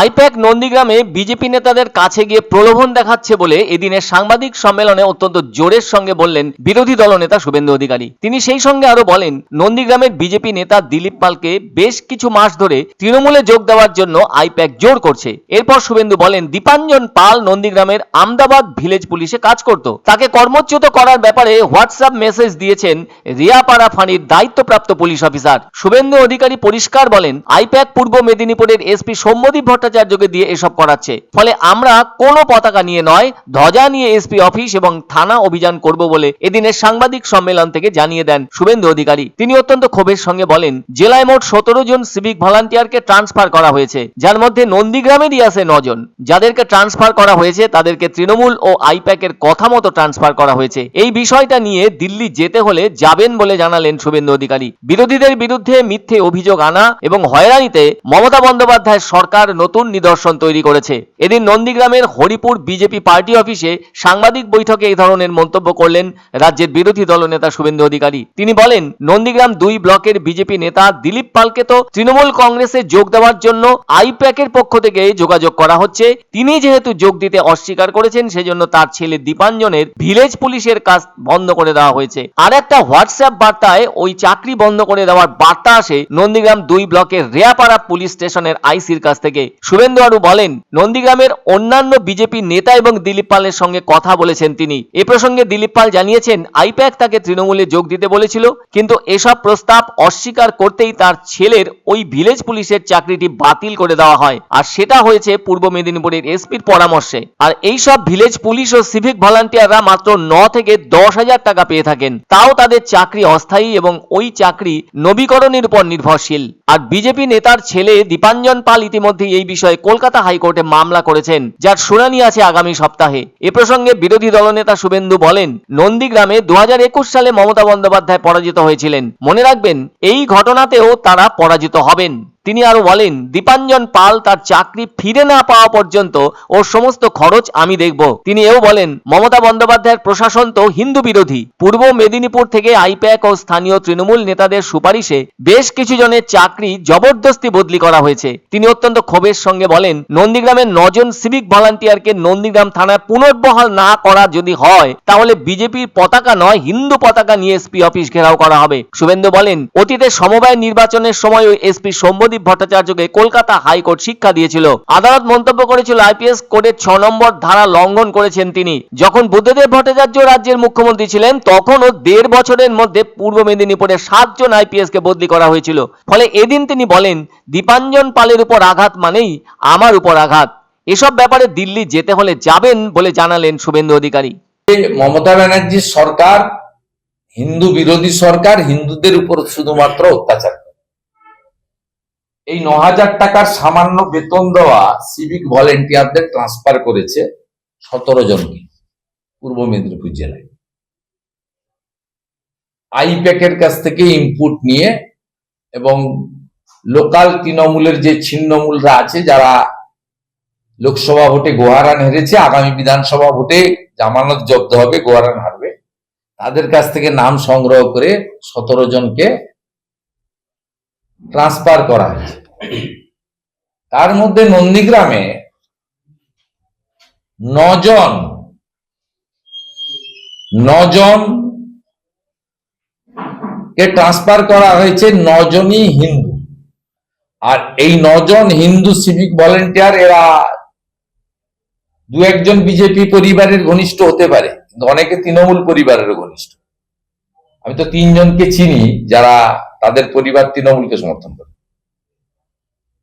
I-PAC নন্দীগ্রামে BJP নেতাদের কাছে গিয়ে প্রলোভন দেখাচ্ছে বলে এদিনের সাংবাদিক সম্মেলনে অত্যন্ত জোরের সঙ্গে বললেন বিরোধী দলনেতা শুভেন্দু অধিকারী। তিনি সেই সঙ্গে আরও বলেন, নন্দীগ্রামের বিজেপি নেতা দিলীপ পালকে বেশ কিছু মাস ধরে তৃণমূলে যোগ দেওয়ার জন্য আইপ্যাক জোর করছে। এরপর শুভেন্দু বলেন, দীপাঞ্জন পাল নন্দীগ্রামের আমদাবাদ ভিলেজ পুলিশে কাজ করত। তাকে কর্মচ্যুত করার ব্যাপারে হোয়াটসঅ্যাপ মেসেজ দিয়েছেন রিয়াপাড়া ফাঁড়ির দায়িত্বপ্রাপ্ত পুলিশ অফিসার। শুভেন্দু অধিকারী পরিষ্কার বলেন, আইপ্যাক পূর্ব মেদিনীপুরের এসপি সৌম্যদীপ ভট্টাচার্যকে দিয়ে এসব করাচ্ছে। ফলে আমরা কোনো পতাকা নিয়ে নয়, ধ্বজা নিয়ে এসপি অফিস এবং থানা অভিযান করব বলে এদিনের সাংবাদিক সম্মেলন থেকে জানিয়ে দেন শুভেন্দু অধিকারী। তিনি অত্যন্ত ক্ষোভের সঙ্গে বলেন, জেলায় মোট সতেরো জন সিভিক ভলান্টিয়ারকে ট্রান্সফার করা হয়েছে, যার মধ্যে নন্দীগ্রামেরই আছে নজন যাদেরকে ট্রান্সফার করা হয়েছে, তাদেরকে তৃণমূল ও আইপ্যাকের কথা মতো ট্রান্সফার করা হয়েছে। এই বিষয়টা নিয়ে দিল্লি যেতে হলে যাবেন বলে জানালেন শুভেন্দু অধিকারী। বিরোধীদের বিরুদ্ধে মিথ্যে অভিযোগ আনা এবং হয়রানিতে মমতা বন্দ্যোপাধ্যায় সরকার নতুন নিদর্শন তৈরি করেছে। এদিন নন্দীগ্রামের হরিপুর বিজেপি পার্টি অফিসে সাংবাদিক বৈঠকে এই ধরনের মন্তব্য করলেন রাজ্যের বিরোধী দলনেতা শুভেন্দু অধিকারী। তিনি বলেন, নন্দীগ্রাম দুই ব্লকের বিজেপি নেতা দিলীপ পালকে তো তৃণমূল কংগ্রেসে যোগ দেওয়ার জন্য আইপ্যাকের পক্ষ থেকে যোগাযোগ করা হচ্ছে। তিনি যেহেতু যোগ দিতে অস্বীকার করেছেন, সেজন্য তার ছেলে দীপাঞ্জনের ভিলেজ পুলিশের কাজ বন্ধ করে দেওয়া হয়েছে। আর একটা হোয়াটসঅ্যাপ বার্তায় ওই চাকরি বন্ধ করে দেওয়ার বার্তা আসে নন্দীগ্রাম দুই ব্লকের রেয়াপাড়া পুলিশ স্টেশনের আইসির কাছ থেকে। শুভেন্দু আরু বলেন, নন্দীগ্রামের অন্যান্য বিজেপি নেতা এবং দিলীপ পালের সঙ্গে কথা বলেছেন তিনি। এ প্রসঙ্গে দিলীপ পাল জানিয়েছেন, আইপ্যাক তাকে তৃণমূলে যোগ দিতে বলেছিল, কিন্তু এসব প্রস্তাব অস্বীকার করতেই তার ছেলের ওই ভিলেজ পুলিশের চাকরিটি বাতিল করে দেওয়া হয়। আর সেটা হয়েছে পূর্ব মেদিনীপুরের এসপির পরামর্শে। আর এই সব ভিলেজ পুলিশ ও সিভিক ভলান্টিয়াররা মাত্র ন থেকে দশ হাজার টাকা পেয়ে থাকেন। তাও তাদের চাকরি অস্থায়ী এবং ওই চাকরি নবীকরণের উপর নির্ভরশীল। আর বিজেপি নেতার ছেলে দীপাঞ্জন পাল ইতিমধ্যে এই বিষয়ে কলকাতা হাইকোর্টে মামলা করেছেন, যার শুনানি আছে আগামী সপ্তাহে। এ প্রসঙ্গে বিরোধী দলনেতা শুভেন্দু বলেন, নন্দীগ্রামে দু হাজার একুশ সালে মমতা বন্দ্যোপাধ্যায় পরাজিত হয়েছিলেন। মনে রাখবেন, এই ঘটনাতেও তারা পরাজিত হবেন। তিনি আরও বলেন, দীপাঞ্জন পাল তার চাকরি ফিরে না পাওয়া পর্যন্ত ওর সমস্ত খরচ আমি দেখব। তিনি এও বলেন, মমতা বন্দ্যোপাধ্যায়ের প্রশাসন তো হিন্দু বিরোধী। পূর্ব মেদিনীপুর থেকে আইপ্যাক ও স্থানীয় তৃণমূল নেতাদের সুপারিশে বেশ কিছু জনের চাকরি জবরদস্তি বদলি করা হয়েছে। তিনি অত্যন্ত ক্ষোভের সঙ্গে বলেন, নন্দীগ্রামের নজন সিভিক ভলান্টিয়ারকে নন্দীগ্রাম থানায় পুনর্বহাল না করা যদি হয়, তাহলে বিজেপির পতাকা নয়, হিন্দু পতাকা নিয়ে এসপি অফিস ঘেরাও করা হবে। শুভেন্দু বলেন, অতীতে সমবায় নির্বাচনের সময় এসপি সৌম্যদীপ ভট্টাচার্যকে কলকাতা হাইকোর্ট শিক্ষা দিয়েছিল। আদালত মন্তব্য করেছিল, আইপিএস কোডের ছ নম্বর ধারা লঙ্ঘন করেছেন তিনি। যখন বুদ্ধদেব ভট্টাচার্য রাজ্যের মুখ্যমন্ত্রী ছিলেন, তখনও দেড় বছরের মধ্যে পূর্ব মেদিনীপুরে সাতজন আইপিএস কে বদলি করা হয়েছিল। ফলে এদিন তিনি বলেন, দীপাঞ্জন পালের উপর আঘাত মানেই আমার উপর আঘাত। এসব ব্যাপারে দিল্লি যেতে হলে যাবেন বলে জানালেন শুভেন্দু অধিকারী। মমতা ব্যানার্জির সরকার, হিন্দু বিরোধী সরকার, হিন্দুদের উপর শুধুমাত্র অত্যাচার। এই ন হাজার টাকার সামান্য বেতন দেওয়া সিভিক ভলেন্টিয়ারদের ট্রান্সফার করেছে সতেরো জনকে পূর্ব মেদিনীপুর জেলায়। আইপ্যাকের কাছ থেকে ইনপুট নিয়ে এবং লোকাল তৃণমূলের যে ছিন্নমূলরা আছে, যারা লোকসভা ভোটে গোহারান হেরেছে, আগামী বিধানসভা ভোটে জামানত জব্দ হবে গোহারান হারবে, তাদের কাছ থেকে নাম সংগ্রহ করে সতেরো জনকে ট্রান্সফার করা হয়েছে। তার মধ্যে নন্দীগ্রামে নজন নজন কে ট্রান্সফার করা হয়েছে, নজনই হিন্দু। আর এই নজন হিন্দু সিভিক ভলেন্টিয়ার এরা দু একজন বিজেপি পরিবারের ঘনিষ্ঠ হতে পারে, কিন্তু অনেকে তৃণমূল পরিবারের ঘনিষ্ঠ। আমি তো তিনজনকে চিনি যারা তাদের পরিবার তৃণমূলকে সমর্থন করে।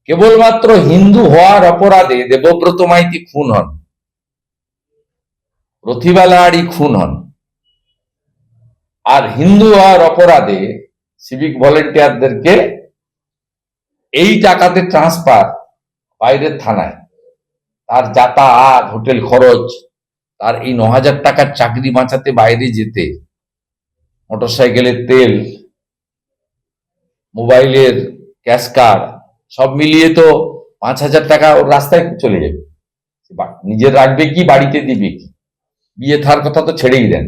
কেবলমাত্র হিন্দু হওয়ার অপরাধে দেবব্রত মাইতি খুন হন। প্রতিভা খুন হন। আর হিন্দু হওয়ার অপরাধে সিভিক ভলেন্টিয়ারদেরকে এই টাকাতে ট্রান্সফার বাইরের থানায়। তার যাতায়াত, হোটেল খরচ, তার এই ন হাজার টাকার চাকরি বাঁচাতে বাইরে যেতে, মোটরসাইকেলের তেল মোবাইলের, ক্যাশ কার্ড, সব মিলিয়ে তো পাঁচ হাজার টাকা ওর রাস্তায় চলে যাবে। নিজের রাখবে কি, বাড়িতে দিবে কি? বিয়ে থার কথা তো ছেড়েই দেন।